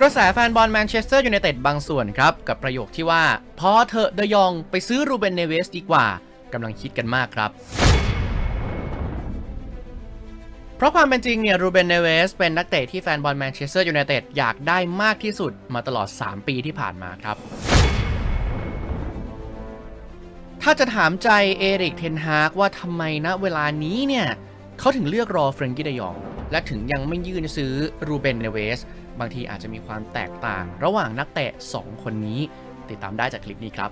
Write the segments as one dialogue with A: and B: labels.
A: กระแสแฟนบอลแมนเชสเตอร์ยูไนเต็ดบางส่วนครับ กับประโยคที่ว่าพอเถอะเดยองไปซื้อรูเบนเนเวสดีกว่ากำลังคิดกันมากครับ เพราะความเป็นจริงเนี่ยรูเบนเนเวสเป็นนักเตะที่แฟนบอลแมนเชสเตอร์ยูไนเต็ดอยากได้มากที่สุดมาตลอด 3 ปีที่ผ่านมาครับถ้าจะถามใจเอริกเทนฮากว่าทำไมณเวลานี้เนี่ยเขาถึงเลือกรอเฟรนกี้เดยอง และถึงยังไม่ยื่นซื้อรูเบนเนเวส บางทีอาจจะมีความแตกต่าง ระหว่างนักเตะ 2 คนนี้ ติดตามได้จากคลิปนี้ครับ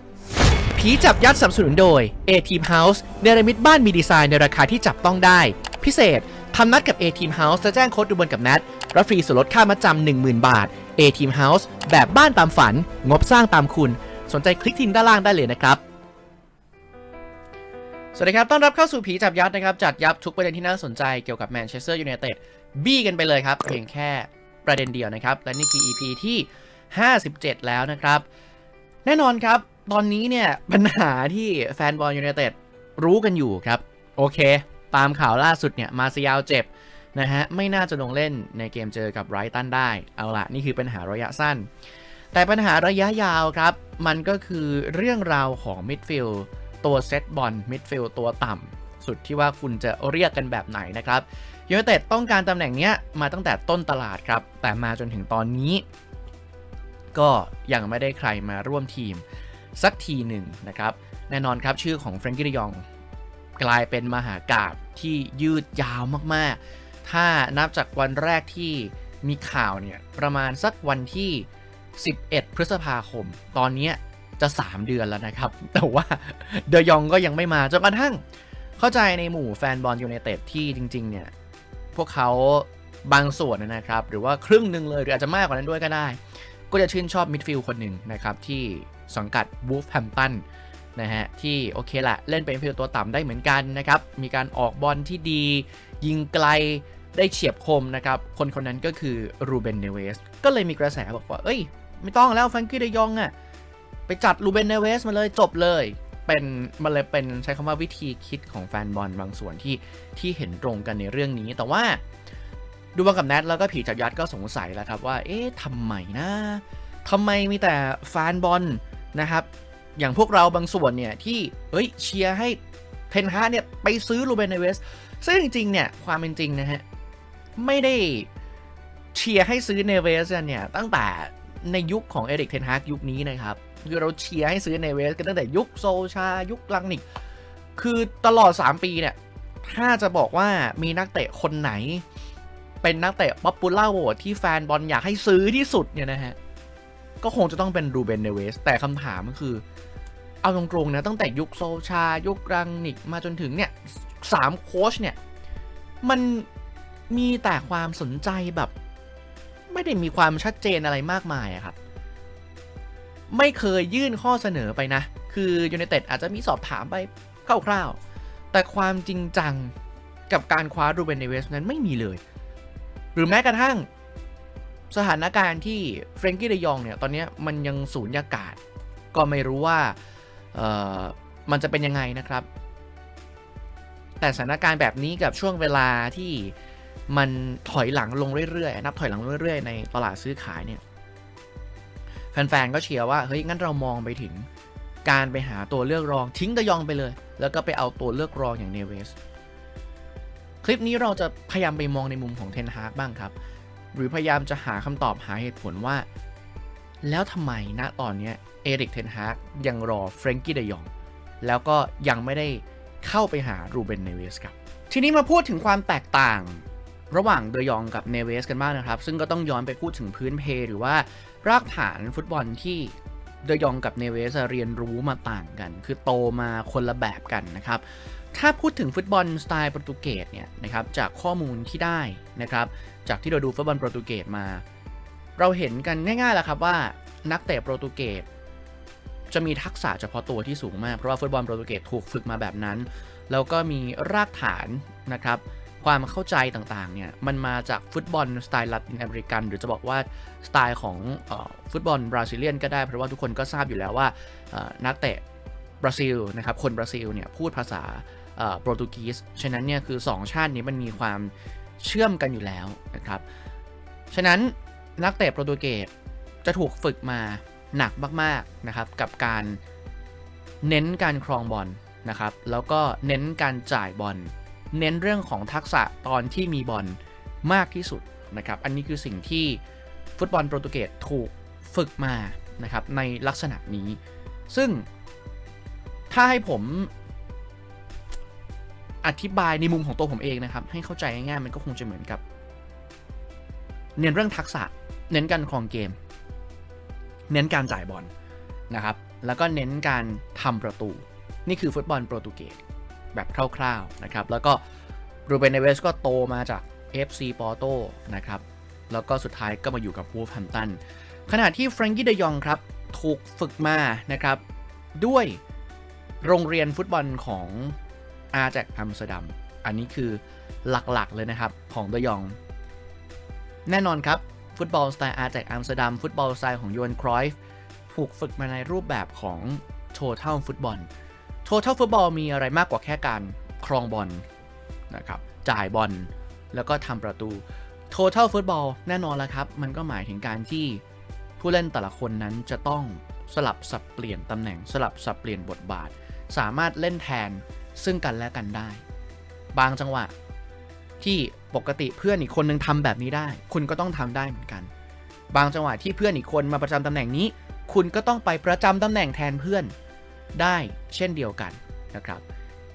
A: ผีจับยัดสนับสนุนโดย A Team House เนรมิตบ้านมีดีไซน์ในราคาที่จับต้องได้ พิเศษทำนัดกับ A Team House จะแจ้งโค้ดดูบนกับนัดรับฟรีส่วนลดค่ามาจำ10,000 บาท A Team House แบบบ้านตามฝัน งบสร้างตามคุณ สนใจคลิกทิงด้านล่างได้เลยนะครับสวัสดีครับ ต้อนรับเข้าสู่ผีจับยัดนะครับ จัดยับทุกประเด็นที่น่าสนใจเกี่ยวกับแมนเชสเตอร์ยูไนเต็ดบี้กันไปเลยครับ เพียงแค่ ประเด็นเดียวนะครับ และนี่คือ EP ที่ 57 แล้วนะครับ แน่นอนครับ ตอนนี้เนี่ยปัญหาที่แฟนบอลยูไนเต็ดรู้กันอยู่ครับ โอเค ตามข่าวล่าสุดเนี่ยมาซิยาวเจ็บนะฮะไม่น่าจะลงเล่นในเกมเจอกับไรตันได้ เอาละนี่คือปัญหาระยะสั้น แต่ปัญหาระยะยาวครับ มันก็คือเรื่องราวของมิดฟิลตัวเซตบอลมิดฟิลตัวต่ำสุดที่ว่าคุณจะเรียกกันแบบไหนนะครับ ยูไนเต็ดต้องการตำแหน่งเนี้ยมาตั้งแต่ต้นตลาดครับ แต่มาจนถึงตอนนี้ ก็ยังไม่ได้ใครมาร่วมทีมสักทีหนึ่งนะครับ แน่นอนครับชื่อของเฟรนกี้ดยองกลายเป็นมหากาบที่ยืดยาวมากๆ ถ้านับจากวันแรกที่มีข่าวเนี่ยประมาณสักวันที่ 11 พฤษภาคม ตอนนี้จะ 3 เดือนแล้วนะครับ แต่ว่าเดยองก็ยังไม่มาจนกระทั่งเข้าใจในหมู่แฟนบอลยูไนเต็ดที่จริง ๆ เนี่ย พวกเขาบางส่วนนะครับ หรือว่าครึ่งหนึ่งเลยหรืออาจจะมากกว่านั้นด้วยก็ได้ ก็จะชื่นชอบมิดฟิลด์คนหนึ่งนะครับ ที่สังกัดวูฟแฮมตันนะฮะที่โอเคละเล่นเป็นฟิลด์ตัวต่ำได้เหมือนกันนะครับ มีการออกบอลที่ดี ยิงไกลได้เฉียบคมนะครับ คนคนนั้นก็คือรูเบนเนเวส ก็เลยมีกระแสบอกว่า เอ้ย ไม่ต้องแล้วแฟรงกี้เดยองอะไปจัดรูเบนเนเวสมาเลยจบเลย เป็นมันเลยเป็นใช้คำว่าวิธีคิดของแฟนบอลบางส่วนที่ที่เห็นตรงกันในเรื่องนี้ แต่ว่าดูบอลกับแนทแล้วก็ผีจับยัดก็สงสัยแล้วครับว่า เอ๊ะทำไมนะทำไมมีแต่แฟนบอลนะครับ อย่างพวกเราบางส่วนเนี่ยที่เอ้ยเชียร์ให้เทนฮาร์กเนี่ยไปซื้อรูเบนเนเวสซึ่งจริงๆเนี่ยความเป็นจริงนะฮะไม่ได้เชียร์ให้ซื้อเนเวสเนี่ยตั้งแต่ในยุคของเอริกเทนฮากยุคนี้นะครับ คือเราเชียร์ให้ซื้อเนเวสกันตั้งแต่ยุคโซชา ยุคลังนิก คือตลอด 3 ปีเนี่ย ถ้าจะบอกว่ามีนักเตะคนไหน เป็นนักเตะป๊อปปูล่าโหวตที่แฟนบอลอยากให้ซื้อที่สุดเนี่ยนะฮะ ก็คงจะต้องเป็นรูเบนเนเวส แต่คำถามก็คือ เอาตรงๆนะ ตั้งแต่ยุคโซชา ยุครังนิกมาจนถึงเนี่ยสามโค้ชเนี่ย มันมีแต่ความสนใจแบบ ไม่ได้มีความชัดเจนอะไรมากมายอะครับ ไม่เคยยื่นข้อเสนอไปนะ คือยูไนเต็ดอาจจะมีสอบถามไปคร่าวๆ แต่ความจริงจังกับการคว้ารูเบนเนเวสนั้นไม่มีเลย หรือแม้กระทั่งสถานการณ์ที่เฟรนกี้เดยองเนี่ย ตอนนี้มันยังสูญญากาศ ก็ไม่รู้ว่าเอ่อมันจะเป็นยังไงนะครับ แต่สถานการณ์แบบนี้กับช่วงเวลาที่มันถอยหลังลงเรื่อยๆ นับถอยหลังเรื่อยๆ ในตลาดซื้อขายเนี่ย แฟนๆก็เชียร์ว่าเฮ้ยงั้นเรามองไปถึง การไปหาตัวเลือกรองทิ้งเดยองไปเลย แล้วก็ไปเอาตัวเลือกรองอย่างเนเวสคลิปนี้เราจะพยายามไปมองในมุมของเทนฮากบ้างครับ หรือพยายามจะหาคำตอบหาเหตุผลว่า แล้วทำไมณตอนนี้เอริกเทนฮากยังรอเฟรนกี้เดยองแล้วก็ยังไม่ได้เข้าไปหารูเบนเนเวสครับ ทีนี้มาพูดถึงความแตกต่าง ระหว่างเดยองกับเนเวสกันบ้างนะครับ ซึ่งก็ต้องย้อนไปพูดถึงพื้นเพหรือว่ารากฐานฟุตบอลที่เดยองกับเนเวสเรียนรู้มาต่างกัน คือโตมาคนละแบบกันนะครับ ถ้าพูดถึงฟุตบอลสไตล์โปรตุเกสเนี่ยนะครับจากข้อมูลที่ได้นะครับ จากที่เราดูฟุตบอลโปรตุเกสมา เราเห็นกันง่ายๆแหละครับว่านักเตะโปรตุเกสจะมีทักษะเฉพาะตัวที่สูงมาก เพราะว่าฟุตบอลโปรตุเกสถูกฝึกมาแบบนั้น แล้วก็มีรากฐานนะครับ ความเข้าใจต่างๆเนี่ยมันมาจากฟุตบอลสไตล์ลาตินอเมริกัน หรือจะบอกว่าสไตล์ของอฟุตบอลบราซิเลียนก็ได้เพราะว่าทุกคนก็ทราบอยู่แล้วว่านักเตะบราซิลนะครับคนบราซิลเนี่ยพูดภาษาโปรตุเกสฉะนั้นเนี่ยคือ 2 ชาตินี้มันมีความเชื่อมกันอยู่แล้วนะครับฉะนั้นนักเตะโปรตุเกสจะถูกฝึกมาหนักมากๆนะครับกับการเน้นการครองบอลนะครับแล้วก็เน้นการจ่ายบอล เน้นเรื่องของทักษะตอนที่มีบอลมากที่สุดนะครับ อันนี้คือสิ่งที่ฟุตบอลโปรตุเกสถูกฝึกมานะครับในลักษณะนี้ ซึ่งถ้าให้ผมอธิบายในมุมของตัวผมเองนะครับ ให้เข้าใจง่ายๆมันก็คงจะเหมือนกับ เน้นเรื่องทักษะ เน้นการครองเกม เน้นการจ่ายบอลนะครับ แล้วก็เน้นการทำประตู นี่คือฟุตบอลโปรตุเกส แบบคร่าวๆนะครับ แล้วก็รูเบนเนเวสก็โตมาจาก FC ปอร์โตนะครับ แล้วก็สุดท้ายก็มาอยู่กับวูฟแฮมตันขณะที่แฟรงกี้เดยองครับ ถูกฝึกมานะครับ ด้วยโรงเรียนฟุตบอลของอาแจกอัมสเตอร์ดัม อันนี้คือหลักๆเลยนะครับ ของเดยอง แน่นอนครับ ฟุตบอลสไตล์อาแจกอัมสเตอร์ดัม ฟุตบอลสไตล์ของยูนครอยฟ์ถูกฝึกมาในรูปแบบของโ o เท่าฟุตบอล โ o เท่าฟุตบอลมีอะไรมากกว่าแค่การครองบอลนะครับจ่ายบอลแล้วก็ทำประตูโ o เท่าฟุตบอลแน่นอนแล้วครับ มันก็หมายถึงการที่ผู้เล่นแต่ละคนนั้นจะต้องสลับสับเปลี่ยนตำแหน่งสลับสับเปลี่ยนบทบาท สามารถเล่นแทนซึ่งกันและกันได้ บางจังหวะที่ปกติเพื่อนอีกคนนึงทำแบบนี้ได้ คุณก็ต้องทำได้เหมือนกัน บางจังหวะที่เพื่อนอีกคนมาประจำตำแหน่งนี้ คุณก็ต้องไปประจำตำแหน่งแทนเพื่อน ได้เช่นเดียวกันนะครับ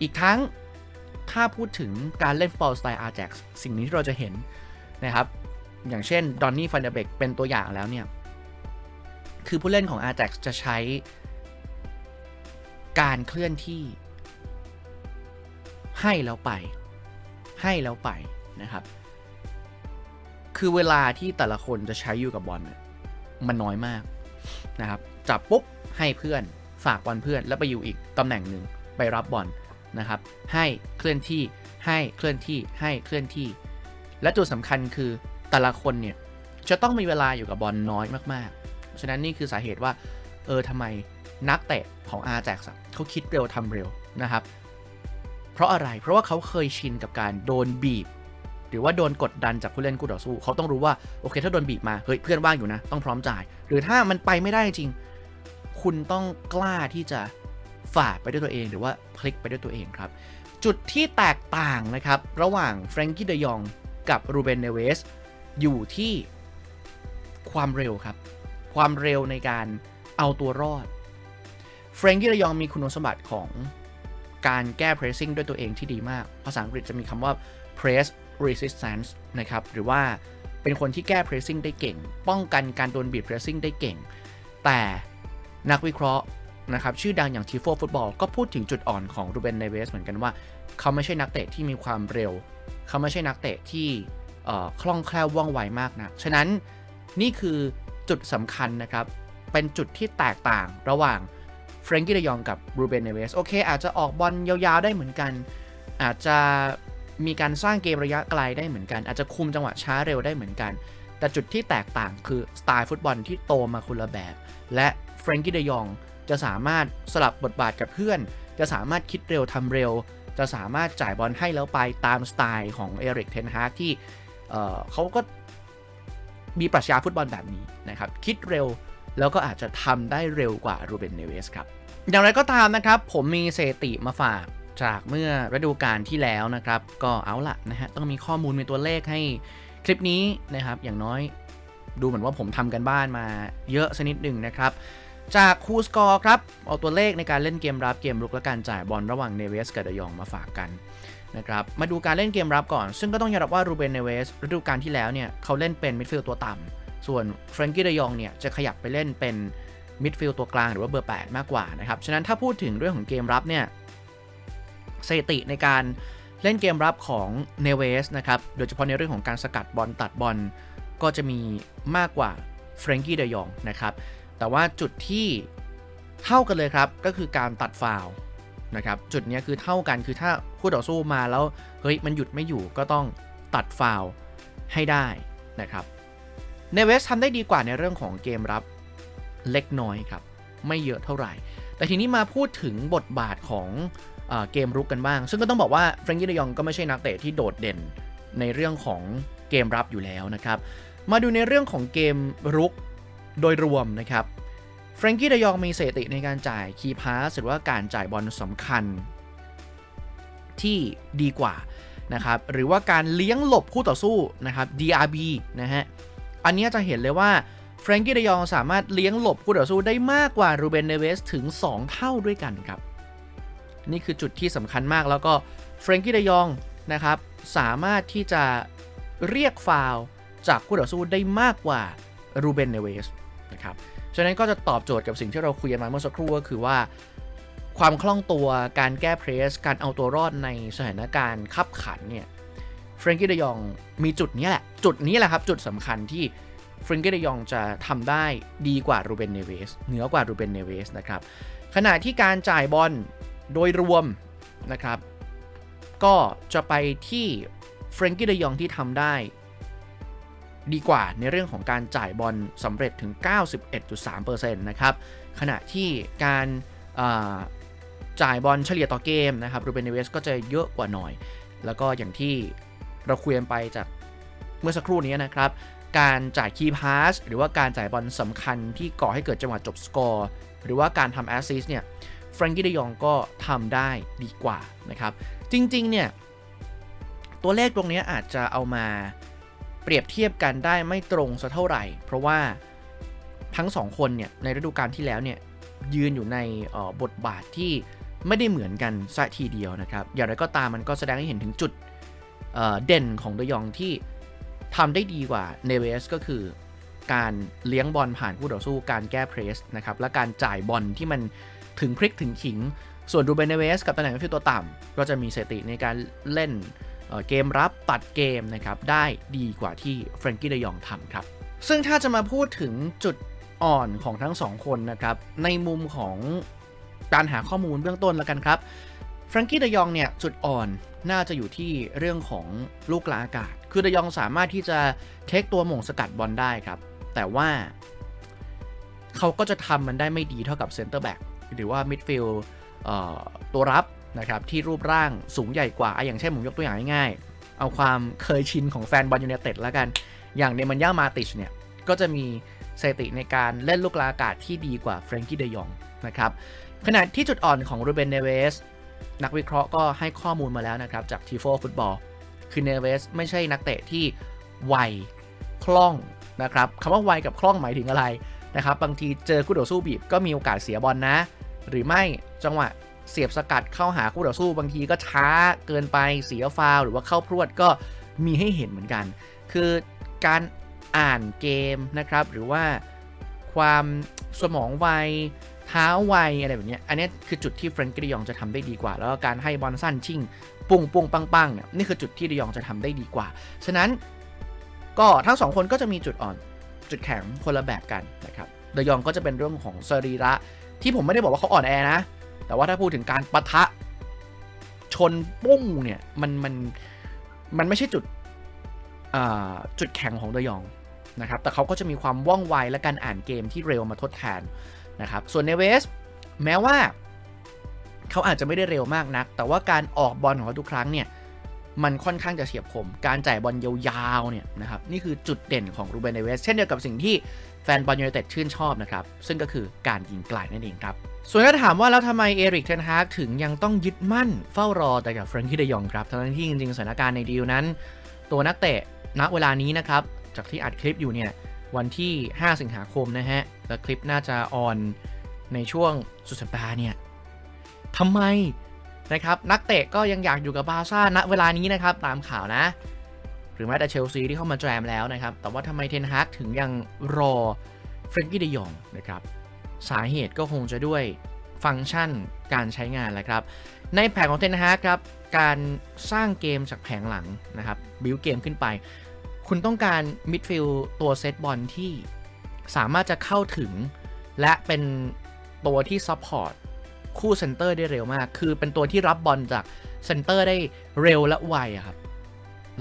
A: อีกทั้งถ้าพูดถึงการเล่นฟุตบอลสไตล์อาร์แจ็สิ่งนี้ที่เราจะเห็นนะครับ อย่างเช่นดอนนี่ฟันเดเบกเป็นตัวอย่างแล้วเนี่ย คือผู้เล่นของ a า a x จะใช้การเคลื่อนที่ ให้แล้วไป ให้แล้วไปนะครับ คือเวลาที่แต่ละคนจะใช้อยู่กับบอลเนี่ยมันน้อยมากนะครับ จับปุ๊บให้เพื่อน ฝากบอลเพื่อนแล้วไปอยู่อีกตำแหน่งหนึ่งไปรับบอลนะครับ ให้เคลื่อนที่ให้เคลื่อนที่ให้เคลื่อนที่ และจุดสำคัญคือแต่ละคนเนี่ยจะต้องมีเวลาอยู่กับบอลน้อยมากๆ ฉะนั้นนี่คือสาเหตุว่า เออทำไมนักเตะของอาแจกเขาคิดเร็วทำเร็วนะครับ เพราะอะไร เพราะว่าเขาเคยชินกับการโดนบีบ หรือว่าโดนกดดันจากผู้เล่นคู่ต่อสู้ เขาต้องรู้ว่า โอเค ถ้าโดนบีบมา เฮ้ย เพื่อนว่างอยู่นะ ต้องพร้อมจ่าย หรือถ้ามันไปไม่ได้จริง คุณต้องกล้าที่จะฝ่าไปด้วยตัวเองหรือว่าพลิกไปด้วยตัวเองครับ จุดที่แตกต่างนะครับ ระหว่างแฟรงกี้เดยองกับรูเบนเนเวสอยู่ที่ความเร็วครับ ความเร็วในการเอาตัวรอดเฟรงกี้เดยองมีคุณสมบัติของการแก้ pressing ด้วยตัวเองที่ดีมาก ภาษาอังกฤษจะมีคำว่า press resistance นะครับ หรือว่าเป็นคนที่แก้ pressing ได้เก่ง ป้องกันการโดนบีบ pressing ได้เก่ง แต่ นักวิเคราะห์นะครับชื่อดังอย่างทีโฟฟุตบอลก็พูดถึงจุดอ่อนของรูเบนเนเวสเหมือนกันว่า เขาไม่ใช่นักเตะที่มีความเร็ว เขาไม่ใช่นักเตะที่คล่องแคล่วว่องไวมากนะฉะนั้นนี่คือจุดสำคัญนะครับ เป็นจุดที่แตกต่างระหว่างเฟรงกี้เดยองกับรูเบนเนเวสโอเค อาจจะออกบอลยาวๆได้เหมือนกัน อาจจะมีการสร้างเกมระยะไกลได้เหมือนกัน อาจจะคุมจังหวะช้าเร็วได้เหมือนกัน แต่จุดที่แตกต่างคือสไตล์ฟุตบอลที่โตมาคนละแบบ และ ฟรงกี้เดยองจะสามารถสลับบทบาทกับเพื่อน จะสามารถคิดเร็วทำเร็ว จะสามารถจ่ายบอลให้แล้วไปตามสไตล์ของเอริกเทนฮากที่เขาก็มีปรัชญาฟุตบอลแบบนี้นะครับ คิดเร็วแล้วก็อาจจะทำได้เร็วกว่ารูเบนเนเวสครับ อย่างไรก็ตามนะครับ ผมมีเสติมาฝากจากเมื่อฤดูกาลที่แล้วนะครับ ก็เอาละนะฮะต้องมีข้อมูลมีตัวเลขให้คลิปนี้นะครับ อย่างน้อยดูเหมือนว่าผมทำกันบ้านมาเยอะสนิดหนึ่งนะครับ จากคูสกอร์ครับ เอาตัวเลขในการเล่นเกมรับเกมรุกและการจ่ายบอลระหว่างเนเวสกับเดยองมาฝากกันนะครับมาดูการเล่นเกมรับก่อน ซึ่งก็ต้องยอมรับว่ารูเบนเนเวสฤดูกาลที่แล้วเนี่ยเขาเล่นเป็นมิดฟิลด์ตัวต่ำส่วนเฟรนกี้เดยองเนี่ยจะขยับไปเล่นเป็นมิดฟิลด์ตัวกลางหรือว่าเบอร์ 8 มากกว่านะครับฉะนั้นถ้าพูดถึงเรื่องของเกมรับเนี่ยสถิติในการเล่นเกมรับของเนเวสนะครับโดยเฉพาะในเรื่องของการสกัดบอลตัดบอลก็จะมีมากกว่าเฟรนกี้เดยองนะครับ แต่ว่าจุดที่เท่ากันเลยครับก็คือการตัดฟาวนะครับจุดนี้คือเท่ากันคือถ้าคู่ต่อสู้มาแล้วเฮ้ยมันหยุดไม่อยู่ก็ต้องตัดฟาวให้ได้นะครับเนเวสทำได้ดีกว่าในเรื่องของเกมรับเล็กน้อยครับ ไม่เยอะเท่าไหร่ แต่ทีนี้มาพูดถึงบทบาทของเอเกมรุกกันบ้าง ซึ่งก็ต้องบอกว่าเฟรงกี้เดยองก็ไม่ใช่นักเตะที่โดดเด่นในเรื่องของเกมรับอยู่แล้วนะครับ มาดูในเรื่องของเกมรุก โดยรวมนะครับเฟรงกี้เดยองมีสถิติในการจ่ายคีย์พาสหรือว่าการจ่ายบอลสำคัญ ที่ดีกว่านะครับหรือว่าการเลี้ยงหลบคู่ต่อสู้นะครับ DRB นะฮะอันนี้จะเห็นเลยว่าเฟรงกี้เดยองสามารถเลี้ยงหลบคู่ต่อสู้ได้มากกว่ารูเบนเนเวสถึง 2 เท่าด้วยกันครับ นี่คือจุดที่สำคัญมากแล้วก็เฟรงกี้เดยองนะครับสามารถที่จะเรียกฟาวจากคู่ต่อสู้ได้มากกว่ารูเบนเนเวส นะครับฉะนั้นก็จะตอบโจทย์กับสิ่งที่เราคุยกันมาเมื่อสักครู่ก็คือว่า ความคล่องตัวการแก้เพรส การเอาตัวรอดในสถานการณ์ขับขันเนี่ยเฟรงกี้เดยองมีจุดนี้แหละ จุดนี้แหละครับ จุดสำคัญที่เฟรงกี้เดยองจะทำได้ดีกว่ารูเบนเนเวสเหนือกว่ารูเบนเนเวสนะครับขณะที่การจ่ายบอลโดยรวมนะครับ ก็จะไปที่เฟรงกี้เดยองที่ทำได้ ดีกว่าในเรื่องของการจ่ายบอลสำเร็จถึง 91.3%นะครับ ขณะที่การจ่ายบอลเฉลี่ยต่อเกมนะครับรูเบนเนเวสก็จะเยอะกว่าหน่อย แล้วก็อย่างที่เราคุยกันไปจากเมื่อสักครู่นี้นะครับ การจ่ายคีย์พาสหรือว่าการจ่ายบอลสำคัญที่ก่อให้เกิดจังหวะจบสกอร์ หรือว่าการทำแอสซิสเนี่ยเฟรงกี้เดยองก็ทำได้ดีกว่านะครับ จริงๆเนี่ยตัวเลขตรงนี้อาจจะเอามา เปรียบเทียบกันได้ไม่ตรงสักเท่าไหร่ เพราะว่าทั้ง2คนเนี่ยในฤดูกาลที่แล้วเนี่ยยืนอยู่ในบทบาทที่ไม่ได้เหมือนกันซะทีเดียวนะครับ อย่างไรก็ตามมันก็แสดงให้เห็นถึงจุดเเด่นของเดยองที่ทำได้ดีกว่าเนเวสก็คือการเลี้ยงบอลผ่านคู่ต่อสู้การแก้เพรสนะครับ และการจ่ายบอลที่มันถึงพริกถึงขิง ส่วนดูเบนเนเวสกับตำแหน่งฟิลตัวต่ำก็จะมีสติในการเล่น เกมรับตัดเกมนะครับได้ดีกว่าที่เฟรนกี้เดยองทำครับ ซึ่งถ้าจะมาพูดถึงจุดอ่อนของทั้งสองคนนะครับ ในมุมของการหาข้อมูลเบื้องต้นแล้วกันครับเฟรนกี้เดยองเนี่ยจุดอ่อนน่าจะอยู่ที่เรื่องของลูกกลาอากาศ คือเดยองสามารถที่จะเทคตัวหม่งสกัดบอลได้ครับ แต่ว่าเขาก็จะทำมันได้ไม่ดีเท่ากับเซนเตอร์แบ็กหรือว่ามิดฟิลด์ตัวรับ นะครับที่รูปร่างสูงใหญ่กว่า อย่างเช่นผมยกตัวอย่างง่ายๆ เอาความเคยชินของแฟนบอลยูเนเต็ดแล้วกัน อย่างเนมันย่ามาติชเนี่ย ก็จะมีสถิติในการเล่นลูกลาอากาศที่ดีกว่าเฟรนกี้เดยองนะครับขณะที่จุดอ่อนของรูเบนเนเวสนักวิเคราะห์ก็ให้ข้อมูลมาแล้วนะครับ จากทีโฟฟุตบอลคือเนเวสไม่ใช่นักเตะที่ไวคล่องนะครับคำว่าไวกับคล่องหมายถึงอะไรนะครับบางทีเจอคู่ต่อสู้บีบก็มีโอกาสเสียบอลนะ หรือไม่จังหวะ เสียบสกัดเข้าหาคู่ต่อสู้บางทีก็ช้าเกินไปเสียฟาวหรือว่าเข้าพรวดก็มีให้เห็นเหมือนกัน คือการอ่านเกมนะครับ หรือว่าความสมองไวเท้าไวอะไรแบบนี้อันนี้คือจุดที่เฟรนก์ดิยองจะทำได้ดีกว่า แล้วก็การให้บอลสั้นชิ่ง ปุ้งปุ้งปังปังเนี่ยนี่คือจุดที่ดิยองจะทำได้ดีกว่า ฉะนั้นก็ทั้งสองคนก็จะมีจุดอ่อนจุดแข็งคนละแบบกันนะครับเดยองก็จะเป็นเรื่องของสรีระที่ผมไม่ได้บอกว่าเขาอ่อนแอนะ แต่ว่าถ้าพูดถึงการประทะชนปุ้งเนี่ยมันมันมันไม่ใช่จุดจุดแข็งของเดยองนะครับ แต่เขาก็จะมีความว่องไวและการอ่านเกมที่เร็วมาทดแทนนะครับ ส่วนเนเวสแม้ว่าเขาอาจจะไม่ได้เร็วมากนัก แต่ว่าการออกบอลของเขาทุกครั้งเนี่ย มันค่อนข้างจะเฉียบคม การจ่ายบอลยาวๆเนี่ยนะครับนี่คือจุดเด่นของรูเบนเนเวสเช่นเดียวกับสิ่งที่แฟนบอลยูไนเต็ดชื่นชอบนะครับ ซึ่งก็คือการยิงไกลนั่นเองครับ ส่วนถ้าถามว่าแล้วทำไมเอริกเทนฮากถึงยังต้องยึดมั่นเฝ้ารอแต่กับเฟรนกี้เดยองครับทั้งที่จริงๆสถานการณ์ในดีลนั้น ตัวนักเตะณเวลานี้นะครับ จากที่อัดคลิปอยู่เนี่ยวันที่ 5 สิงหาคมนะฮะ และคลิปน่าจะออนในช่วงสุดสัปดาห์เนี่ยทำไม นะครับนักเตะก็ยังอยากอยู่กับบาซ่าณเวลานี้นะครับตามข่าวนะ หรือแม้แต่เชลซีที่เข้ามาแจมแล้วนะครับ แต่ว่าทำไมเทนฮากถึงยังรอเฟรนกี้เดยองนะครับสาเหตุก็คงจะด้วยฟังก์ชันการใช้งานแหละครับ ในแผงของเทนฮากครับการสร้างเกมจากแผงหลังนะครับบิวเกมขึ้นไป คุณต้องการมิดฟิลด์ตัวเซตบอลที่สามารถจะเข้าถึง และเป็นตัวที่ซัพพอร์ต คู่เซนเตอร์ได้เร็วมาก คือเป็นตัวที่รับบอลจากเซนเตอร์ได้เร็วและไวครับ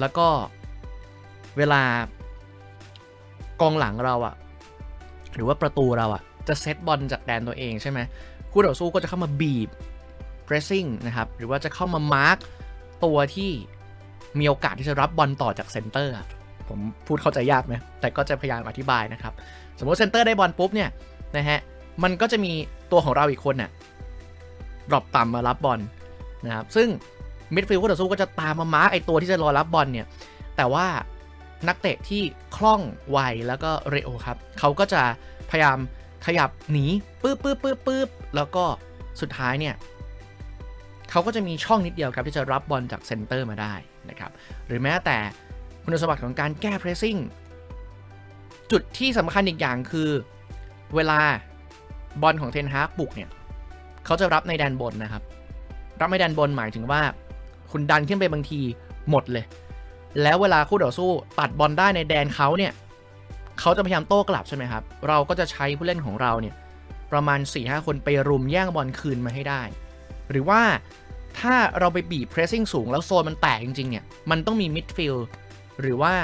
A: แล้วก็เวลากองหลังเราอะหรือว่าประตูเราอะจะเซตบอลจากแดนตัวเองใช่ไหมคู่ต่อสู้ก็จะเข้ามาบีบ pressing นะครับ หรือว่าจะเข้ามามาร์กตัวที่มีโอกาสที่จะรับบอลต่อจากเซนเตอร์ผมพูดเข้าใจยากไหมแต่ก็จะพยายามอธิบายนะครับ สมมติเซนเตอร์ได้บอลปุ๊บเนี่ยนะฮะ มันก็จะมีตัวของเราอีกคนน่ะ ดรอปต่ำมารับบอลนะครับซึ่งมิดฟิลด์คู่ต่อสู้ก็จะตามมามาร์กไอตัวที่จะรอรับบอลเนี่ยแต่ว่านักเตะที่คล่องไวแล้วก็เร็วครับเขาก็จะพยายามขยับหนีปื๊บปื๊บปื๊บปื๊บแล้วก็สุดท้ายเนี่ยเขาก็จะมีช่องนิดเดียวครับที่จะรับบอลจากเซนเตอร์มาได้นะครับหรือแม้แต่คุณสมบัติของการแก้เพรสซิ่งจุดที่สำคัญอีกอย่างคือเวลาบอลของเทนฮากบุกเนี่ย เขาจะรับในแดนบนนะครับ รับในแดนบนหมายถึงว่า คุณดันขึ้นไปบางทีหมดเลย แล้วเวลาคู่ต่อสู้ตัดบอลได้ในแดนเขาเนี่ยเขาจะพยายามโต้กลับใช่ไหมครับ เราก็จะใช้ผู้เล่นของเราเนี่ยประมาณ4-5คนไปรุมแย่งบอลคืนมาให้ได้ หรือว่าถ้าเราไปบีบเพรสซิ่งสูงแล้วโซนมันแตกจริงๆเนี่ยมันต้องมีมิดฟิลด์หรือว่า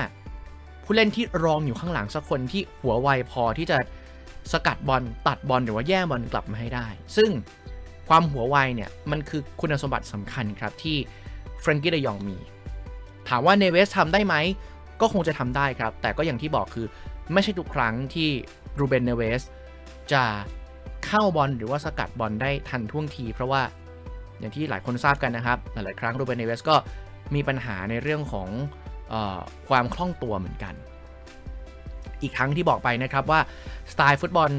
A: ผู้เล่นที่รองอยู่ข้างหลังสักคนที่หัวไวพอที่จะสกัดบอลตัดบอลหรือว่าแย่งบอลกลับมาให้ได้ ซึ่ง ความหัวไวเนี่ย มันคือคุณสมบัติสำคัญครับที่เฟรนกี้เดยองมี ถามว่าเนเวสทำได้ไหม ก็คงจะทำได้ครับ แต่ก็อย่างที่บอกคือไม่ใช่ทุกครั้งที่รูเบนเนเวสจะเข้าบอลหรือว่าสกัดบอลได้ทันท่วงที เพราะว่าอย่างที่หลายคนทราบกันนะครับ หลาย ๆ ครั้งรูเบนเนเวสก็มีปัญหาในเรื่องของออความคล่องตัวเหมือนกัน อีกครั้งที่บอกไปนะครับว่าสไตล์ฟุตบอล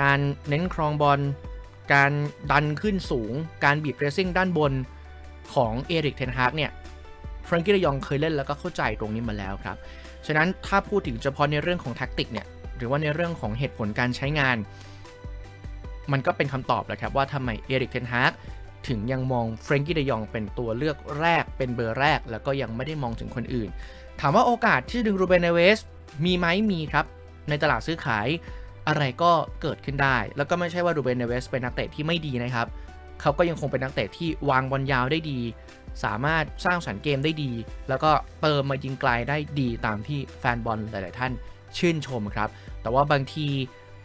A: การเน้นครองบอล การดันขึ้นสูง การบีบเรสซิ่งด้านบนของเอริกเทนฮากเนี่ยฟรังกี้ระยองเคยเล่นแล้วก็เข้าใจตรงนี้มาแล้วครับ ฉะนั้นถ้าพูดถึงเฉพาะในเรื่องของแท็กติกเนี่ย หรือว่าในเรื่องของเหตุผลการใช้งาน มันก็เป็นคำตอบแหละครับว่าทำไมเอริกเทนฮากถึงยังมองเฟรนกี้เดยองเป็นตัวเลือกแรกเป็นเบอร์แรก แล้วก็ยังไม่ได้มองถึงคนอื่น ถามว่าโอกาสที่ดึงรูเบนเนเวสมีไหมมีครับ ในตลาดซื้อขาย อะไรก็เกิดขึ้นได้ แล้วก็ไม่ใช่ว่ารูเบนเนเวสเป็นนักเตะที่ไม่ดีนะครับ เขาก็ยังคงเป็นนักเตะที่วางบอลยาวได้ดี สามารถสร้างสรรค์เกมได้ดี แล้วก็เติมมายิงไกลได้ดีตามที่แฟนบอลหลาย ๆ ท่านชื่นชมครับ แต่ว่าบางที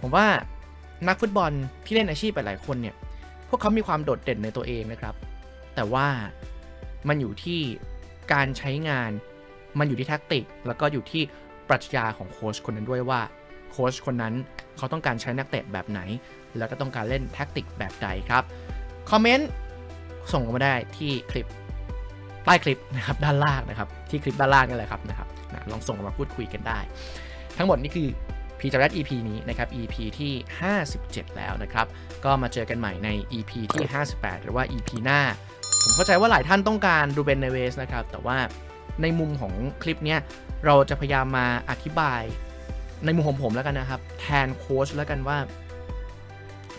A: ผมว่านักฟุตบอลที่เล่นอาชีพหลายๆคนเนี่ย พวกเขามีความโดดเด่นในตัวเองนะครับ แต่ว่ามันอยู่ที่การใช้งาน มันอยู่ที่แท็กติก แล้วก็อยู่ที่ปรัชญาของโค้ชคนนั้นด้วยว่า โค้ชคนนั้น เขาต้องการใช้นักเตะแบบไหน แล้วก็ต้องการเล่นแท็กติกแบบใดครับ คอมเมนต์ส่งมาได้ที่คลิปใต้คลิปนะครับด้านล่างนะครับ ที่คลิปด้านล่างนี่แหละครับนะครับนะลองส่งมาพูดคุยกันได้ ทั้งหมดนี่คือพีจารัด EP นี้นะครับ EP ที่ 57 แล้วนะครับ ก็มาเจอกันใหม่ใน EP ที่ 58 หรือว่า EP หน้า ผมเข้าใจว่าหลายท่านต้องการดูเบนเนเวสนะครับ แต่ว่าในมุมของคลิปเนี้ยเราจะพยายามมาอธิบาย ในมุมของผมแล้วกันนะครับ แทนโค้ชแล้วกันว่า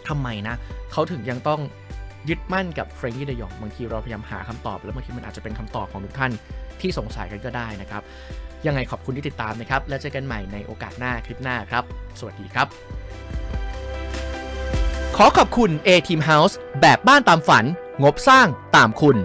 A: ทำไมนะเขาถึงยังต้องยึดมั่นกับเฟรนกี้เดยองบางทีเราพยายามหาคำตอบ แล้วบางทีมันอาจจะเป็นคำตอบของทุกท่านที่สงสัยกันก็ได้นะครับ ยังไงขอบคุณที่ติดตามนะครับ แล้วเจอกันใหม่ในโอกาสหน้าคลิปหน้าครับ สวัสดีครับ ขอขอบคุณ A Team House แบบบ้านตามฝัน งบสร้างตามคุณ